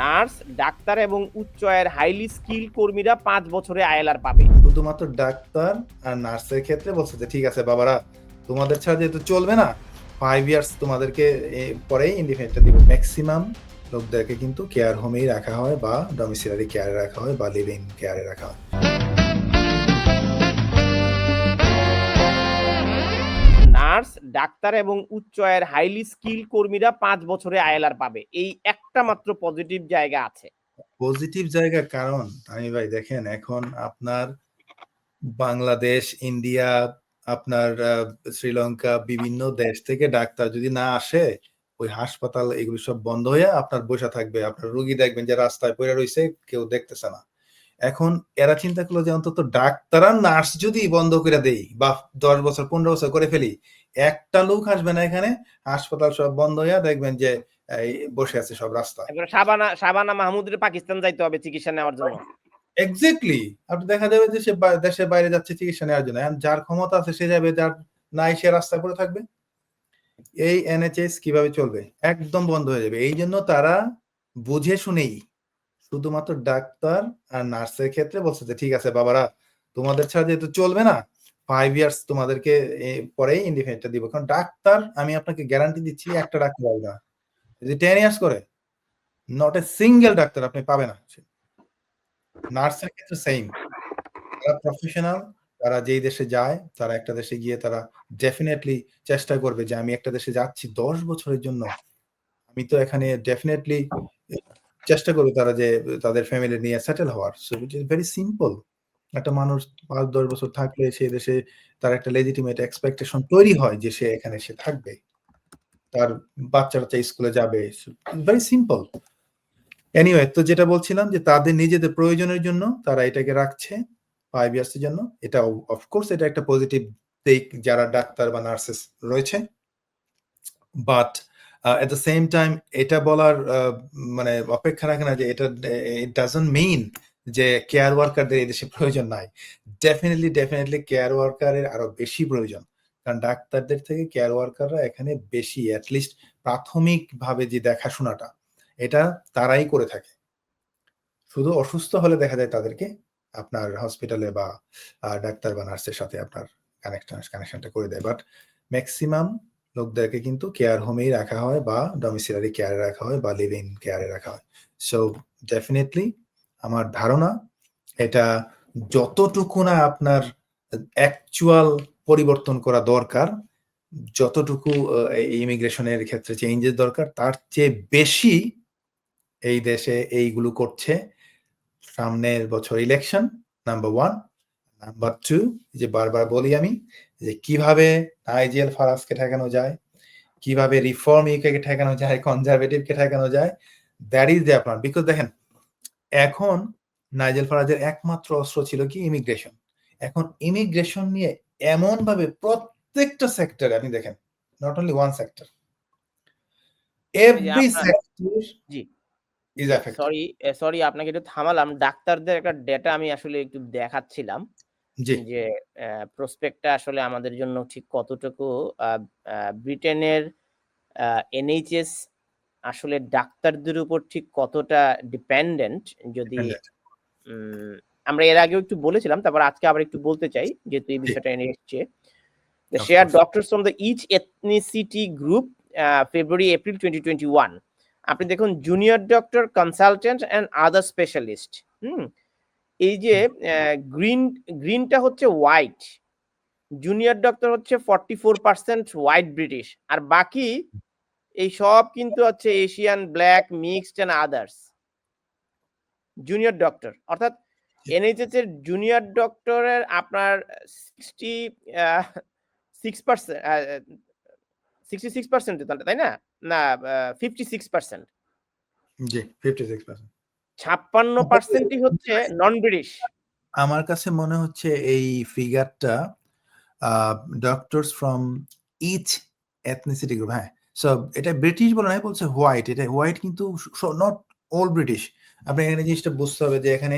Nurse doctor এবং উচ্চ আয়ের হাইলি স্কিল কর্মীরা পাঁচ বছরে আইএলআর পাবে। শুধুমাত্র ডাক্তার আর নার্সের ক্ষেত্রে বলছে যে ঠিক আছে বাবারা তোমাদের ছাড়া যেহেতু চলবে না ফাইভ ইয়ার্স তোমাদেরকে পরেই ইন্ডিপেন্ডেন্টটা দিব। ম্যাক্সিমাম লোকদেরকে কিন্তু কেয়ার হোমেই রাখা হয় বা ডমিসিলারি কেয়ারে রাখা হয় বা লিভিং কেয়ারে রাখা হয়। নার্স ডাক্তার এবং উচ্চ আয়ের হাইলি স্কিল কর্মীরা পাঁচ বছরে আইএলআর পাবে। এই একটা মাত্র পজিটিভ জায়গা আছে। পজিটিভ জায়গা কারণ আমি ভাই, দেখেন, এখন আপনার বাংলাদেশ, ইন্ডিয়া, আপনার শ্রীলঙ্কা, বিভিন্ন দেশ থেকে ডাক্তার যদি না আসে, ওই হাসপাতাল এগুলো সব বন্ধ হয়ে আপনার বসে থাকবে। আপনার রুগী দেখবেন যে রাস্তায় পড়ে রয়েছে, কেউ দেখতেছে না। এখন এরা চিন্তা করল যে অন্তত ডাক্তার আর নার্স যদি বন্ধ করে দেই, বা দশ বছর, পনেরো বছর করে ফেলি, একটা লোক আসবে না এখানে, হাসপাতাল সব বন্ধ হয়ে দেখবেন যে বসে আছে সব রাস্তায়। শাবানা মাহমুদের পাকিস্তান যাইতে হবে চিকিৎসা নেওয়ার জন্য। এক্স্যাক্টলি আপনি দেখা যাবে যে সে দেশের বাইরে যাচ্ছে চিকিৎসা নেওয়ার জন্য। যার ক্ষমতা আছে সে যাবে যার নাই সে রাস্তায় পড়ে থাকবে। এই এনএচএস কীভাবে চলবে? একদম বন্ধ হয়ে যাবে। এই জন্য তারা বুঝে শুনেই শুধুমাত্র ডাক্তার আর নার্সের ক্ষেত্রে বলছে যে ঠিক আছে বাবারা তোমাদের ছাড়া যেহেতু চলবে না ফাইভ ইয়ার্স তোমাদেরকে পরেই ইন্ডিপেন্ডেন্টটা দিব। কারণ ডাক্তার আমি আপনাকে গ্যারান্টি দিচ্ছি একটা ডাক্তার না যদি টেন ইয়ার্স করে নট এ সিঙ্গেল ডাক্তার আপনি পাবেন না নার্সের ক্ষেত্রে সেম তারা প্রফেশনাল তারা যেই দেশে যায়, তারা একটা দেশে গিয়ে তারা ডেফিনেটলি চেষ্টা করবে যে আমি একটা দেশে যাচ্ছি দশ বছরের জন্য। আমি তো এখানে ডেফিনেটলি চেষ্টা করবে তারা যে তাদের ফ্যামিলি নিয়ে সেটেল হওয়ার। So it is very simple একটা মানুষ পাঁচ, দশ বছর থাকলে সেই দেশে তার একটা লেজিটিমেট এক্সপেকটেশন তৈরি হয় যে সে এখানে সে থাকবে। তার বাচ্চা টাচ্চা স্কুলে যাবে। ভেরি সিম্পল এনিওয়ে তো যেটা বলছিলাম যে তাদের নিজেদের প্রয়োজনের জন্য তারা এটাকে রাখছে ফাইভ ইয়ার্স এর জন্য। এটা অফকোর্স এটা একটা পজিটিভ দিক যারা ডাক্তার বা নার্সেস রয়েছে। But at the same time এটা বলার আহ, মানে অপেক্ষা রাখে না যে এটা ইট ডাজন্ট মিন যে কেয়ার ওয়ার্কারদের এই দেশে প্রয়োজন নাই। ডেফিনেটলি ডেফিনেটলি কেয়ার ওয়ার্কারের আরও বেশি প্রয়োজন। কারণ ডাক্তারদের থেকে কেয়ার ওয়ার্কাররা এখানে বেশি অ্যাটলিস্ট প্রাথমিকভাবে যে দেখাশোনাটা, এটা তারাই করে থাকে। শুধু অসুস্থ হলে দেখা যায় তাদেরকে আপনার হসপিটালে বা ডাক্তার বা নার্সের সাথে আপনার কানেকশন কানেকশনটা করে দেয়। বাট ম্যাক্সিমাম লোকদেরকে কিন্তু কেয়ার হোমেই রাখা হয় বা ডমিসিলারি কেয়ারে রাখা হয় বা লিভিং কেয়ারে রাখা হয়। সো ডেফিনেটলি আমার ধারণা এটা যতটুকু না আপনার অ্যাকচুয়াল পরিবর্তন করা দরকার, যতটুকু ইমিগ্রেশনের ক্ষেত্রে চেঞ্জের দরকার, তার চেয়ে বেশি এই দেশে এইগুলো করছে। সামনের বছর election number one number two যে বারবার বলি আমি, যে কীভাবে আইজিএল ফারাজকে ঠেকানো যায়, কীভাবে রিফর্ম ইউকে ঠেকানো যায় কনজারভেটিভকে ঠেকানো যায় that is the plan because দেখেন, এখন নাইজেল ফারাজের একমাত্র অস্ত্র ছিল কি? ইমিগ্রেশন এখন ইমিগ্রেশন নিয়ে এমন ভাবে প্রত্যেকটা সেক্টরে আপনি দেখেন not only one sector every sector G. Is affected sorry sorry আপনাকে একটু থামালাম। ডাক্তারদের একটা ডেটা আমি আসলে একটু দেখাচ্ছিলাম যে প্রসপেক্টটা আসলে আমাদের জন্য ঠিক কতটুকু ব্রিটেনের এনএইচএস আসলে ডাক্তারদের উপর ঠিক কতটা ডিপেন্ডেন্ট যদি আমরা এর আগেও একটু বলেছিলাম তারপর আজকে আবার একটু বলতে চাই যেহেতু এই বিষয়টা এনে এসছে। The Of share course. doctors from the each ethnicity group uh, February April 2021 আপনি দেখুন junior doctor consultant and other specialist হুম? এই যে গ্রিন গ্রিনটা হচ্ছে হোয়াইট জুনিয়র ডক্টর হচ্ছে forty four percent white British আর বাকি এই সব কিন্তু হচ্ছে Asian black mixed and others junior doctor অর্থাৎ এনএইচএস এর জুনিয়র ডক্টরের আপনার sixty six percent sixty six percent তাই না? না ফিফটি সিক্স পার্সেন্ট জি ফিফটি সিক্স পার্সেন্ট ছাপ্পান্ন পার্সেন্টই হচ্ছে নন ব্রিটিশ আমার কাছে মনে হচ্ছে এই ফিগারটা doctors from each ethnicity group হ্যাঁ। সো এটা ব্রিটিশ বলে নাই বলছে হোয়াইট এটা হোয়াইট কিন্তু নট অল ব্রিটিশ আপনি এখানে জিনিসটা বুঝতে হবে যে এখানে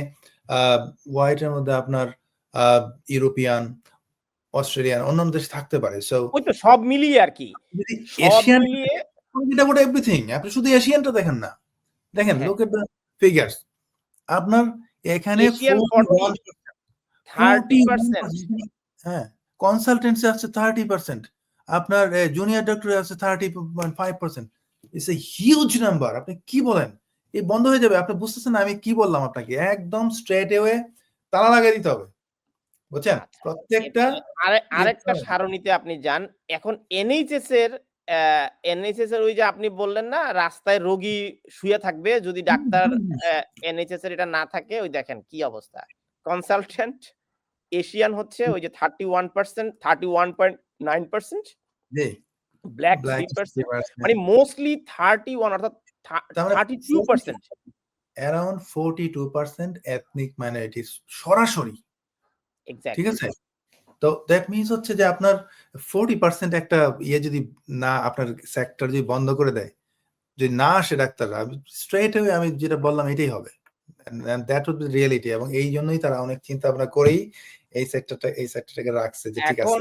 হোয়াইটের মধ্যে আপনার ইউরোপিয়ান অস্ট্রেলিয়ান অন্যান্য দেশ থাকতে পারে। সো ওই তো সব মিলিয়ে আর কি। এশিয়ান মিলিয়ে এভিথিং আপনি শুধু এশিয়ানটা দেখেন না। দেখেন। লোক এট দ্য ফিগার্স আপনার এখানে এশিয়ান 41 থার্টি হ্যাঁ কনসালটেন্সি আছে থার্টি পার্সেন্ট আপনার জুনিয়র ডক্টরে আছে thirty point five percent it's a huge number আপনি কি বলেন? এই বন্ধ হয়ে যাবে আপনি বুঝতেছেন আমি কি বললাম আপনাকে? একদম স্ট্রেট ওয়ে তালা লাগিয়ে দিতে হবে। বুঝছেন? আচ্ছা, প্রত্যেকটা আরে- আরেকটা সারণীতে আপনি যান। এখন এনএইচএস এর এনএইচএস এর ওই যে আপনি বললেন না রাস্তায় রোগী শুয়ে থাকবে যদি ডাক্তার এনএইচএস এর এটা না থাকে ওই দেখেন কি অবস্থা। কনসালটেন্ট এশিয়ান হচ্ছে ওই যে thirty one percent thirty one point nine percent জি ব্ল্যাক পার্সেন্ট 3%, মানে মোস্টলি থার্টি ওয়ান অর্থাৎ thirty two percent around forty two percent ethnic minorities সরাসরি। ঠিক আছে? তো দ্যাট মিনস হচ্ছে যে আপনার ফোরটি পার্সেন্ট একটা ইয়ে যদি না আপনার সেক্টর যদি বন্ধ করে দেয় যদি না আসে ডাক্তাররা স্ট্রেট হয়ে আমি যেটা বললাম এটাই হবে। দ্যাট উড বি রিয়েলিটি এবং এই জন্যই তারা অনেক চিন্তা ভাবনা করেই এই সেক্টরটা এই সেক্টরটাকে রাখছে যে ঠিক আছে।